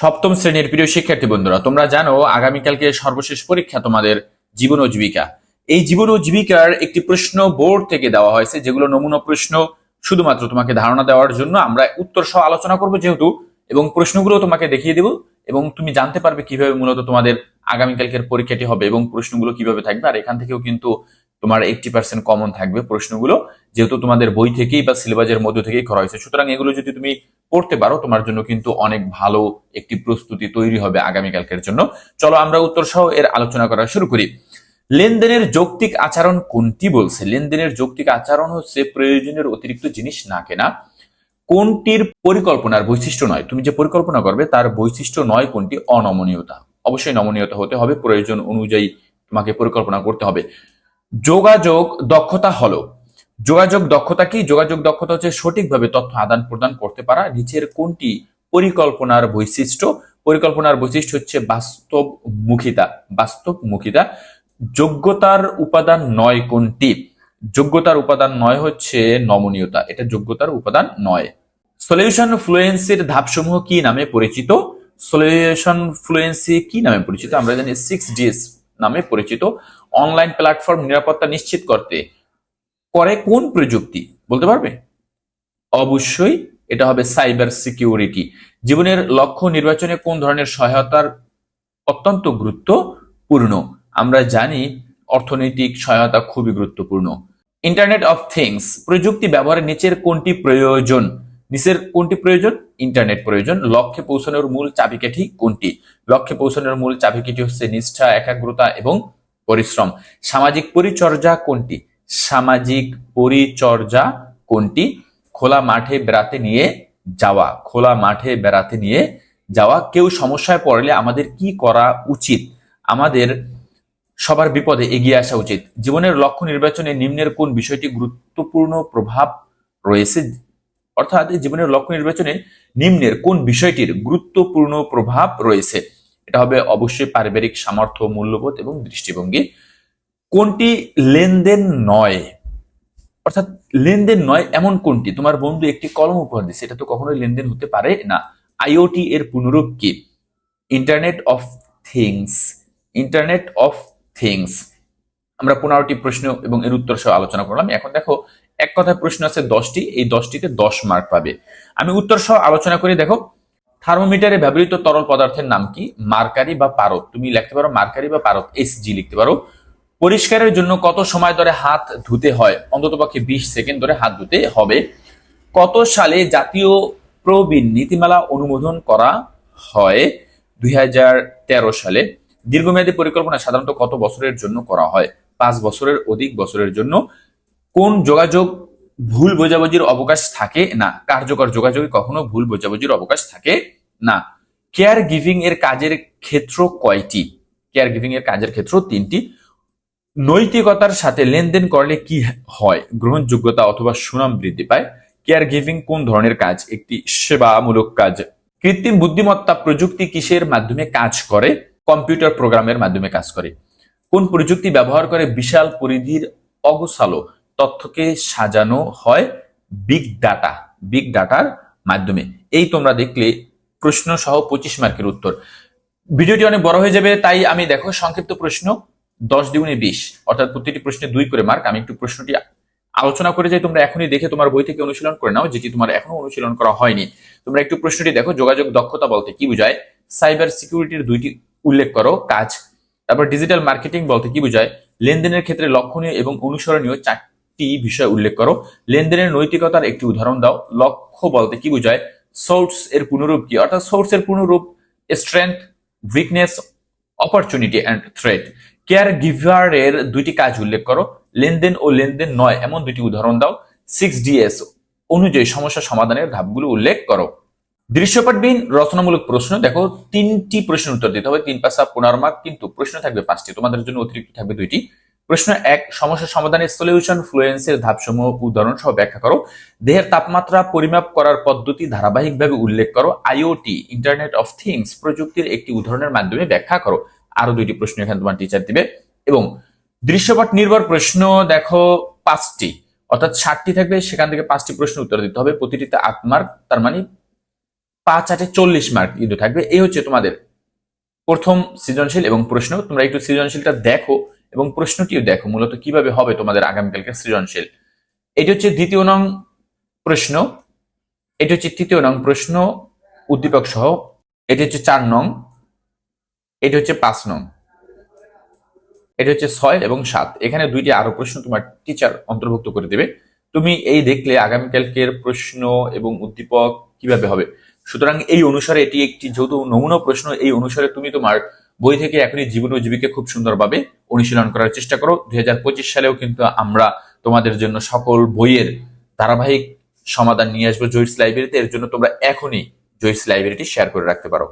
সপ্তম শ্রেণির প্রিয় শিক্ষার্থী বন্ধুরা, তোমরা জানো আগামীকালকে সর্বশেষ পরীক্ষা তোমাদের জীবন ও জীবিকা। এই জীবন ও জীবিকার একটি প্রশ্ন বোর্ড থেকে দেওয়া হয়েছে, যেগুলো নমুনা প্রশ্ন শুধুমাত্র তোমাকে ধারণা দেওয়ার জন্য আমরা উত্তর সহ আলোচনা করব যেহেতু, এবং প্রশ্নগুলো তোমাকে দেখিয়ে দেব, এবং তুমি জানতে পারবে কীভাবে মূলত তোমাদের আগামীকালকের পরীক্ষাটি হবে এবং প্রশ্নগুলো কীভাবে থাকবে, আর এখান থেকেও কিন্তু তোমার এইটটি পার্সেন্ট কমন থাকবে প্রশ্নগুলো, যেহেতু তোমাদের বই থেকেই বা সিলেবাসের মধ্য থেকেই করা হয়েছে। সুতরাং এগুলো যদি তুমি পড়তে পারো, তোমার জন্য কিন্তু অনেক ভালো একটি প্রস্তুতি তৈরি হবে আগামীকালকের জন্য। চলো আমরা উত্তর সহ এর আলোচনা করা শুরু করি। লেনদেনের যৌক্তিক আচরণ কোনটি বলছে? লেনদেনের যৌক্তিক আচরণ হচ্ছে প্রয়োজনের অতিরিক্ত জিনিস না কেনা। কোনটির পরিকল্পনার বৈশিষ্ট্য নয়? তুমি যে পরিকল্পনা করবে, তার বৈশিষ্ট্য নয় কোনটি? অনমনীয়তা। অবশ্যই নমনীয়তা হতে হবে। প্রয়োজন অনুযায়ী তোমাকে পরিকল্পনা করতে হবে। যোগাযোগ দক্ষতা হলো। যোগাযোগ দক্ষতা কি? যোগাযোগ দক্ষতা হচ্ছে সঠিকভাবে তথ্য আদান প্রদান করতে পারা, নিচের কোনটি পরিকল্পনার বৈশিষ্ট্য? পরিকল্পনার বৈশিষ্ট্য হচ্ছে বাস্তবমুখিতা বাস্তবমুখিতা। যোগ্যতার উপাদান নয় কোনটি? যোগ্যতার উপাদান নয় হচ্ছে নমনীয়তা, এটা যোগ্যতার উপাদান নয়। সলিউশন ফ্লুয়েন্সির ধাপসমূহ কি নামে পরিচিত? সলিউশন ফ্লুয়েন্সি কি নামে পরিচিত? আমরা জানি সিক্স ডিএস নামে পরিচিত অনলাইন প্ল্যাটফর্ম নিরাপত্তা নিশ্চিত করতে করে কোন প্রযুক্তি? বলতে পারবে? অবশ্যই এটা হবে সাইবার সিকিউরিটি জীবনের লক্ষ্য নির্বাচনে কোন ধরনের সহায়তার অত্যন্ত গুরুত্বপূর্ণ। আমরা জানি অর্থনৈতিক সহায়তা খুবই গুরুত্বপূর্ণ। ইন্টারনেট অফ থিংস প্রযুক্তি ব্যবহারের নিচের কোনটি প্রয়োজন? নিচের কোনটি প্রয়োজন? ইন্টারনেট প্রয়োজন। লক্ষ্যে পৌঁছানোর মূল চাবিকাঠি কোনটি? লক্ষ্যে পৌঁছানোর মূল চাবিকাঠি হচ্ছে নিষ্ঠা, একাগ্রতা এবং পরিশ্রম। সামাজিক পরিচর্যা কোনটি? সামাজিক পরিচর্যা কোনটি? খোলা মাঠে বেড়াতে নিয়ে যাওয়া। খোলা মাঠে বেড়াতে নিয়ে যাওয়া। কেউ সমস্যায় পড়লে আমাদের কি করা উচিত? আমাদের সবার বিপদে এগিয়ে আসা উচিত। জীবনের লক্ষ্য নির্বাচনে নিম্নের কোন বিষয়টি গুরুত্বপূর্ণ প্রভাব রয়েছে? অর্থাৎ জীবনের লক্ষ্য নির্বাচনে নিম্নের কোন বিষয়টির গুরুত্বপূর্ণ প্রভাব রয়েছে? এটা হবে অবশ্যই পারিবারিক সামর্থ্য, মূল্যবোধ এবং দৃষ্টিভঙ্গি। কোনটি লেনদেন নয়? অর্থাৎ লেনদেন নয় এমন কোনটি? তোমার বন্ধু একটি কলম উপহার দিচ্ছে এটা তো কখনোই লেনদেন হতে পারে না। আইওটি এর পুনরূপ কি? Internet of things, internet of things. আমরা পনেরোটি প্রশ্ন এবং এর উত্তর সহ আলোচনা করলাম। এখন দেখো এক কথায় প্রশ্ন আছে দশটি, এই দশটিতে দশ মার্ক পাবে। আমি উত্তর সহ আলোচনা করে, দেখো। থার্মোমিটারে ব্যবহৃত তরল পদার্থের নাম কি? মার্কারি বা পারদ। তুমি লিখতে পারো মার্কারি বা পারদ এসজি লিখতে পারো। পরিষ্কারের জন্য কত সময় ধরে হাত ধুতে হয়? অন্তত পক্ষে বিশ সেকেন্ড ধরে হাত ধুতে হবে। কত সালে জাতীয় প্রবীণ নীতিমালা অনুমোদন করা হয়? দুই হাজার তেরো সালে। দীর্ঘমেয়াদী পরিকল্পনা সাধারণত কত বছরের জন্য করা হয়? পাঁচ বছরের, অধিক বছরের জন্য। কোন যোগাযোগ ভুল বোঝাবুঝির অবকাশ থাকে না? কার্যকর যোগাযোগে কখনো ভুল বোঝাবুঝির অবকাশ থাকে না। কেয়ার গিভিং এর কাজের ক্ষেত্র কয়টি? কেয়ার গিভিং এর কাজের ক্ষেত্র তিনটি। নৈতিকতার সাথে লেনদেন করলে কি হয়? গ্রহণযোগ্যতা অথবা সুনাম বৃদ্ধি পায়। কেয়ার গিভিং কোন ধরনের কাজ? একটি সেবামূলক কাজ। কৃত্রিম বুদ্ধিমত্তা প্রযুক্তি কিসের মাধ্যমে কাজ করে? কম্পিউটার প্রোগ্রামের মাধ্যমে কাজ করে। কোন প্রযুক্তি ব্যবহার করে বিশাল পরিধির অগোছালো তথ্যকে সাজানো হয় বিগ ডাটা বিগ ডাটার মাধ্যমে। এই তোমরা দেখলে প্রশ্ন সহ পঁচিশ মার্কের উত্তর। ভিডিওটি অনেক বড় হয়ে যাবে, তাই আমি দেখো সংক্ষিপ্ত প্রশ্ন, দশ দ্বিগুণে বিশ। অর্থাৎ প্রতিটি প্রশ্নে দুই করে মার্ক। আমি একটু প্রশ্নটি আলোচনা করে যাই, তোমরা এখনই দেখে তোমার বই থেকে অনুশীলন করে নাও, যেটি তোমার এখনও অনুশীলন করা হয়নি। তোমরা একটু প্রশ্নটি দেখো, যোগাযোগ দক্ষতা বলতে কি বোঝায়? সাইবার সিকিউরিটির দুইটি উল্লেখ করো, কাজ। তারপর ডিজিটাল মার্কেটিং বলতে কি বোঝায়? লেনদেনের ক্ষেত্রে লক্ষণীয় এবং অনুসরণীয় চারটি বিষয় উল্লেখ করো। লেনদেনের নৈতিকতার একটি উদাহরণ দাও। লক্ষ্য বলতে কি বোঝায়? সোর্স এর পুনরূপ কি? অর্থাৎ সোর্স এর পুনরূপ strength weakness opportunity and threat care গিভারের দুইটি কাজ উল্লেখ করো। লেনদেন ও লেনদেন নয়, এমন দুটি উদাহরণ দাও। সিক্স ডিএস অনুযায়ী সমস্যা সমাধানের ধাপগুলো উল্লেখ করো। দৃশ্যপটবিহীন রচনামূলক প্রশ্ন। দেখো, তিনটি প্রশ্নের উত্তর দিতে হবে। তিন পাঁচটা পনেরো মার্ক কিন্তু প্রশ্ন থাকবে পাঁচটি। তোমাদের জন্য অতিরিক্ত থাকবে দুইটি। প্রশ্ন এক, সমস্যা সমাধানের সলিউশন ফ্লুয়েন্সের ধাপসমূহ উদাহরণ সহ ব্যাখ্যা করো। দেহের তাপমাত্রা পরিমাপ করার পদ্ধতি ধারাবাহিকভাবে উল্লেখ করো। আইওটি ইন্টারনেট অফ থিংস প্রযুক্তির একটি উদাহরণের মাধ্যমে ব্যাখ্যা করো। আরও দুইটি প্রশ্ন এখানে তোমার টিচার দিবে। এবং দৃশ্যপট নির্ভর প্রশ্ন দেখো পাঁচটি, অর্থাৎ ষাটটি থাকবে, সেখান থেকে পাঁচটি প্রশ্ন উত্তর দিতে হবে। প্রতিটিতে আট মার্ক তার মানে পাঁচ আটে চল্লিশ মার্ক কিন্তু থাকবে। এই হচ্ছে তোমাদের প্রথম সৃজনশীল এবং প্রশ্ন। তোমরা একটু সৃজনশীলটা দেখো। এবং প্রশ্নটিও দেখো, মূলত কীভাবে হবে তোমাদের আগামীকালকে সৃজনশীল। এটি হচ্ছে দ্বিতীয় নং প্রশ্ন। এটি হচ্ছে তৃতীয় নং প্রশ্ন, উদ্দীপক সহ। এটি হচ্ছে চার নং। এটি হচ্ছে পাঁচ নং। এটি হচ্ছে ছয় এবং সাত। এখানে দুইটি আরও প্রশ্ন তোমার টিচার অন্তর্ভুক্ত করে দেবে। তুমি এই দেখলে আগামীকালকের প্রশ্ন এবং উদ্দীপক কীভাবে হবে। সুতরাং এই অনুসারে এটি একটি যেহেতু নমুনা প্রশ্ন। এই অনুসারে তুমি তোমার বই থেকে এখনই জীবন ও জীবিকা খুব সুন্দরভাবে অনুশীলন করার চেষ্টা করো। দুই হাজার পঁচিশ সালেও কিন্তু আমরা তোমাদের জন্য সকল বইয়ের ধারাবাহিক সমাধান নিয়ে আসব জয়িস লাইব্রেরিতে। এর জন্য তোমরা এখনই জয়িস লাইব্রেরিটি শেয়ার করে রাখতে পারো।